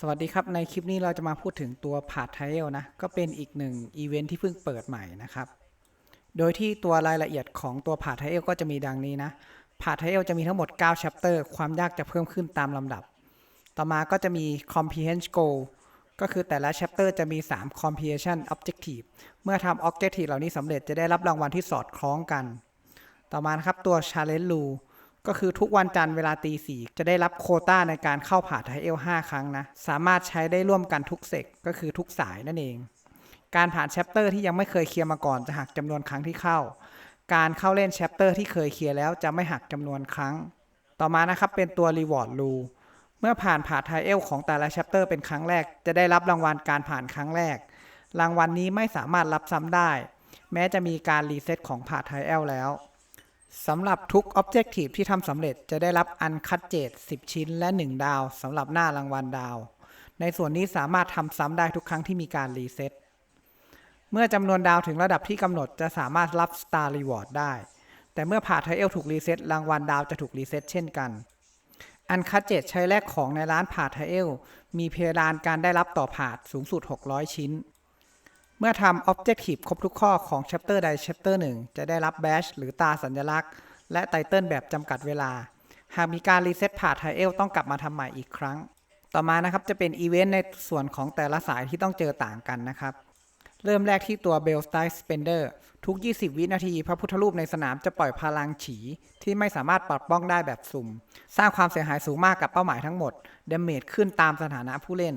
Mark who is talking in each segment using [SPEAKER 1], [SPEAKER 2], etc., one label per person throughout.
[SPEAKER 1] สวัสดีครับ ในคลิปนี้เราจะมาพูดถึงตัวพาทไทเอลนะ ก็เป็นอีกหนึ่งอีเวนท์ที่เพิ่งเปิดใหม่นะครับ โดยที่ตัวรายละเอียดของตัวพาทไทเอลก็จะมีดังนี้นะพาทไทเอลจะมีทั้งหมด 9 chapter ความยากจะเพิ่มขึ้นตามลำดับ ต่อมาก็จะมี comprehension goal ก็คือแต่ละ chapter จะมี 3 comprehension objective เมื่อทำ objective เหล่านี้สำเร็จจะได้รับรางวัลที่สอดคล้องกัน ต่อมานะครับตัว challenge rule ก็คือทุกวันจันทร์เวลาตีสี่จะได้รับโคต้าในการเข้าผ่าไทเอล5ครั้งนะ สามารถใช้ได้ร่วมกันทุกเซกก็คือทุกสายนั่นเอง การผ่านแชปเตอร์ที่ยังไม่เคยเคลียร์มาก่อนจะหักจำนวนครั้งที่เข้า การเข้าเล่นแชปเตอร์ที่เคยเคลียร์แล้วจะไม่หักจำนวนครั้ง ต่อมานะครับเป็นตัว Reward Rule เมื่อผ่านผ่าไทเอลของแต่ละแชปเตอร์เป็นครั้งแรก จะได้รับรางวัลการผ่านครั้งแรก รางวัลนี้ไม่สามารถรับซ้ำได้ แม้จะมีการรีเซ็ตของผ่าไทเอลแล้ว สำหรับทุก Objective ที่ทำสำเร็จจะได้รับอันคัดเจด10 ชิ้นและ 1 ดาวสำหรับหน้ารางวัลดาว ในส่วนนี้สามารถทำซ้ำได้ทุกครั้งที่มีการรีเซ็ตเมื่อจำนวนดาวถึงระดับที่กำหนดจะสามารถรับ Star Reward ได้ แต่เมื่อผ่าไทเอลถูกรีเซ็ตรางวัลดาวจะถูกรีเซ็ตเช่นกัน อันคัดเจดใช้แลกของในร้านผ่าไทเอลมีเพดานการได้รับต่อผ่าสูงสุด 600 ชิ้น เมื่อทำ Objective ครบทุกข้อของ Chapter ใด Chapter หนึ่งจะได้รับ Badge หรือตาสัญลักษณ์ และไตเติลแบบจำกัดเวลา หากมีการรีเซ็ตผ่าไทเอลต้องกลับมาทำใหม่อีกครั้ง ต่อมานะครับจะเป็นอีเวนต์ในส่วนของแต่ละสายที่ต้องเจอต่างกันนะครับ เริ่มแรกที่ตัว Bell Style Spender ทุก 20 วินาที พระพุทธรูปในสนามจะปล่อยพลังฉีที่ไม่สามารถปรับป้องได้แบบสุ่ม สร้างความเสียหายสูงมากกับเป้าหมายทั้งหมดดาเมจขึ้นตามสถานะผู้เล่น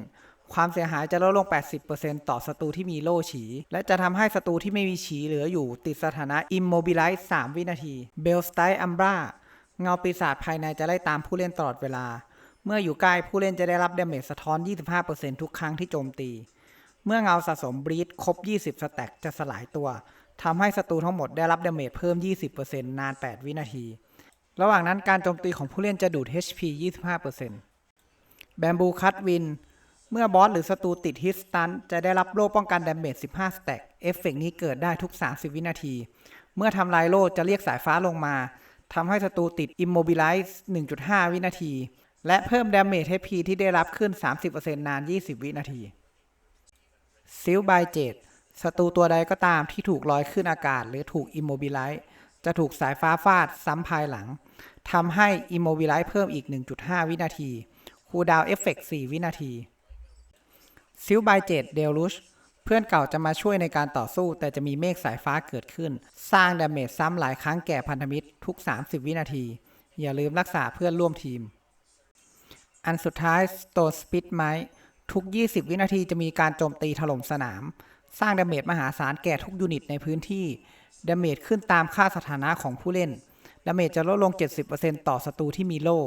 [SPEAKER 1] ความเสียหายจะลดลง 80%ต่อศัตรูที่มีโล่ฉี และจะทำให้ศัตรูที่ไม่มีฉีเหลืออยู่ติดสถานะ Immobilize 3 วินาที Bell Style Umbra เงาปีศาจภายในจะไล่ตามผู้เล่นตลอดเวลา เมื่ออยู่ใกล้ผู้เล่นจะได้รับเดเมจสะท้อน 25%ทุกครั้งที่โจมตี เมื่อเงาสะสมบรีดครบ 20 สแต็กจะสลายตัวทำให้ศัตรูทั้งหมดได้รับเดเมจเพิ่ม 20%นาน 8 วินาที ระหว่างนั้นการโจมตีของผู้เล่นจะดูด HP 25%แบมบูคัตวิน เมื่อบอสหรือศัตรูติดฮิตสตันจะได้รับโล่ป้องกันดาเมจ15 สแต็ก เอฟเฟกต์นี้เกิดได้ทุก 30 วินาที เมื่อทำลายโล่จะเรียกสายฟ้าลงมาทำให้ศัตรูติด Immobilize 1.5 วินาที และเพิ่มดาเมจ HP ที่ได้รับขึ้น 30%นาน 20 วินาทีซิลบายเจดศัตรูตัวใดก็ตามที่ถูกลอยขึ้นอากาศ หรือถูก Immobilize จะถูกสายฟ้าฟาดซ้ำภายหลังทำให้ Immobilize เพิ่มอีก 1.5 วินาทีคูลดาวเอฟเฟกต์4วินาที ซิลบายเจดเดลุชเพื่อนเก่าจะมาช่วยในการต่อสู้ แต่จะมีเมฆสายฟ้าเกิดขึ้น สร้างดาเมจซ้ำหลายครั้งแก่พันธมิตรทุก 30 วินาที อย่าลืมรักษาเพื่อนร่วมทีม อันสุดท้าย Stone Spit ไม้ทุก 20 วินาทีจะมีการโจมตีถล่มสนาม สร้างดาเมจมหาศาลแก่ทุกยูนิตในพื้นที่ดาเมจขึ้นตามค่าสถานะของผู้เล่นดาเมจจะลดลง 70%ต่อศัตรูที่มีโล่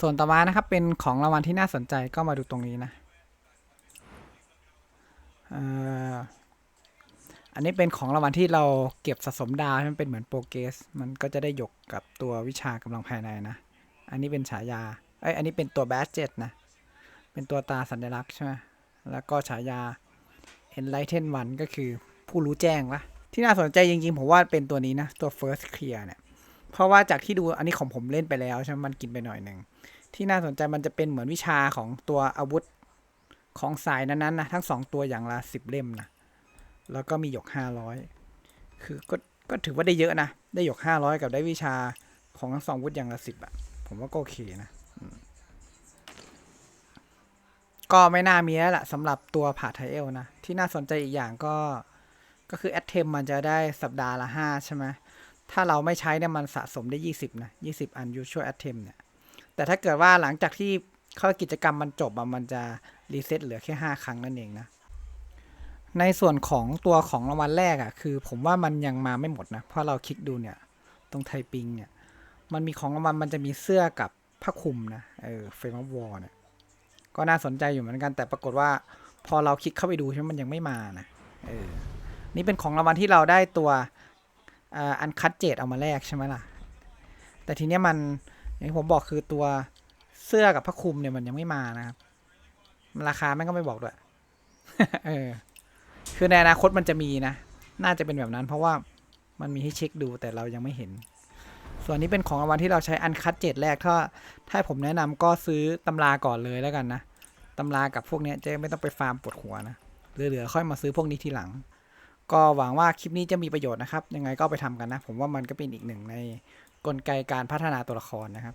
[SPEAKER 1] ส่วนต่อมานะครับเป็นของรางวัลที่น่าสนใจก็มาดูตรงนี้นะ อันนี้เป็นของรางวัลที่เราเก็บสะสมดาวมันเป็นเหมือนโปรเกส มันก็จะได้หยกกับตัววิชากำลังภายในนะ อันนี้เป็นฉายาเอ้ยอันนี้เป็นตัวแบสเจ็ตนะ เป็นตัวตาสัญลักษณ์ใช่ไหมแล้วก็ฉายา Enlighten One ก็คือผู้รู้แจ้งวะที่น่าสนใจจริงๆ ผมว่าเป็นตัวนี้นะ ตัว First Clear เนี่ย เพราะว่าจากที่ดูอันนี้ของผมเล่นไปแล้วใช่ไหมมันกินไปหน่อยหนึ่ง ที่น่าสนใจมันจะเป็นเหมือนวิชาของตัวอาวุธ ของสายนั้นๆนะทั้งสองตัวอย่างละสิบเล่มนะแล้วก็มีหยกห้าร้อยคือก็ก็ถือว่าได้เยอะนะ ได้หยกห้าร้อยกับได้วิชาของทั้งสองวุธอย่างละสิบอะผมว่าก็โอเคนะก็ไม่น่ามีแล้วล่ะสำหรับตัวผ่าไทเอลนะ ที่น่าสนใจอีกอย่างก็ ก็คือแอดเทมมันจะได้สัปดาห์ละห้าใช่ไหมถ้าเราไม่ใช้เนี่ยมันสะสมได้20นะ20อัน usual item เนี่ย แต่ถ้าเกิดว่าหลังจากที่ เข้ากิจกรรมมันจบอะมันจะรีเซ็ตเหลือแค่ 5 ครั้งนั่นเองนะ ในส่วนของตัวของรางวัลแรกอะคือ ผมว่ามันยังมาไม่หมดนะ เพราะเราคลิกดูเนี่ย ตรงไทปิงเนี่ย มันมีของรางวัลมันจะมีเสื้อกับผ้าคลุมนะ เออเฟรมวอลเนี่ย ก็น่าสนใจอยู่เหมือนกัน แต่ปรากฏว่า พอเราคลิกเข้าไปดูใช่ไหมมันยังไม่มานะ เออ นี่เป็นของรางวัลที่เราได้ตัวอ่าอันคัดเจดเอามาแลกใช่ไหมล่ะ แต่ทีเนี้ยมันอย่างที่ผมบอกคือตัว เสื้อกับผ้าคลุมเนี่ยมันยังไม่มานะครับราคาแม่งก็ไม่บอกด้วยเออ คือในอนาคตมันจะมีนะ น่าจะเป็นแบบนั้น เพราะว่ามันมีให้เช็คดูแต่เรายังไม่เห็น ส่วนนี้เป็นของรางวัลที่เราใช้อันคัดเจ็ดแรก ถ้า ถ้าผมแนะนำก็ซื้อตำราก่อนเลยแล้วกันนะตำรากับพวกนี้จะไม่ต้องไปฟาร์มปวดหัวนะ เหลือๆค่อยมาซื้อพวกนี้ทีหลัง ก็หวังว่าคลิปนี้จะมีประโยชน์นะครับ ยังไงก็ไปทำกันนะ ผมว่ามันก็เป็นอีกหนึ่งในกลไกการพัฒนาตัวละครนะครับ